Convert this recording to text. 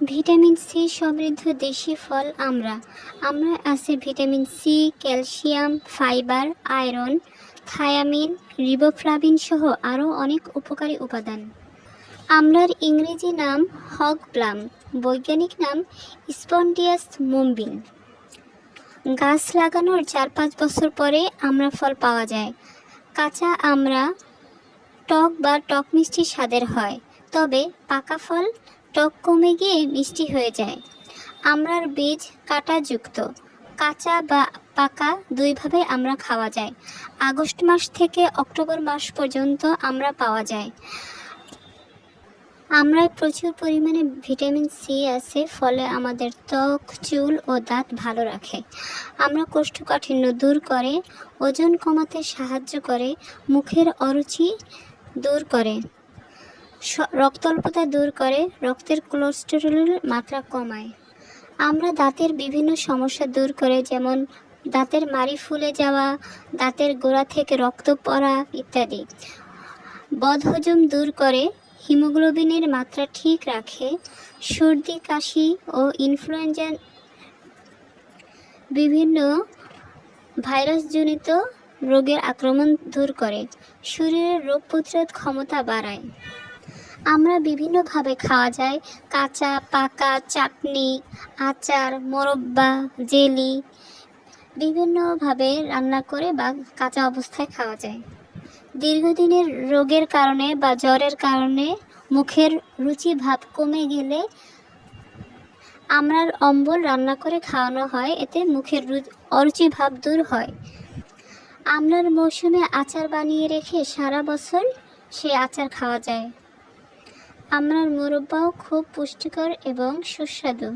Vitamin C সমৃদ্ধ দেশি ফল আমরা। আমরা আছে vitamin C, calcium, fibre, iron, thiamine, riboflavin সহ আরও অনেক উপকারী উপাদান। আমরার ইংরেজি নাম হগ প্লাম, বৈজ্ঞানিক নাম স্পন্ডিয়াস মুম্বিন। গাছ লাগানোর চার পাঁচ বছর পরে আমরা ফল পাওয়া যায়। কাঁচা আমরা টক বা টক মিষ্টি স্বাদের হয়, তবে পাকা ফল টক কমে গিয়ে মিষ্টি হয়ে যায়। আমরার বীজ কাঁটাযুক্ত। কাঁচা বা পাকা দুইভাবে আমরা খাওয়া যায়। আগস্ট মাস থেকে অক্টোবর মাস পর্যন্ত আমরা পাওয়া যায়। আমরায় প্রচুর পরিমাণে ভিটামিন সি আছে, ফলে আমাদের ত্বক, চুল ও দাঁত ভালো রাখে। আমরা কোষ্ঠকাঠিন্য দূর করে, ওজন কমাতে সাহায্য করে, মুখের অরুচি দূর করে। রক্তাল্পতা দূর করে রক্তের কোলেস্টেরলের মাত্রা কমায়। আমরা দাঁতের বিভিন্ন সমস্যা দূর করে, যেমন দাঁতের মাড়ি ফুলে যাওয়া, দাঁতের গোড়া থেকে রক্ত পড়া ইত্যাদি। বদহজম দূর করে হিমোগ্লোবিনের মাত্রা ঠিক রাখে, সর্দি, কাশি ও ইনফ্লুয়েঞ্জা বিভিন্ন ভাইরাসজনিত রোগের আক্রমণ দূর করে। শরীরের রোগ প্রতিরোধ ক্ষমতা বাড়ায়। আমরা বিভিন্নভাবে খাওয়া যায়। কাঁচা, পাকা, চাটনি, আচার, মোরব্বা, জেলি বিভিন্নভাবে রান্না করে বা কাঁচা অবস্থায় খাওয়া যায়। দীর্ঘদিনের রোগের কারণে বা জ্বরের কারণে মুখের রুচি ভাব কমে গেলে আমরার অম্বল রান্না করে খাওয়ানো হয়, এতে মুখের অরুচি ভাব দূর হয়। আমলার মৌসুমে আচার বানিয়ে রেখে সারা বছর সে আচার খাওয়া যায়। আমরার মুরব্বাও খুব পুষ্টিকর এবং সুস্বাদু।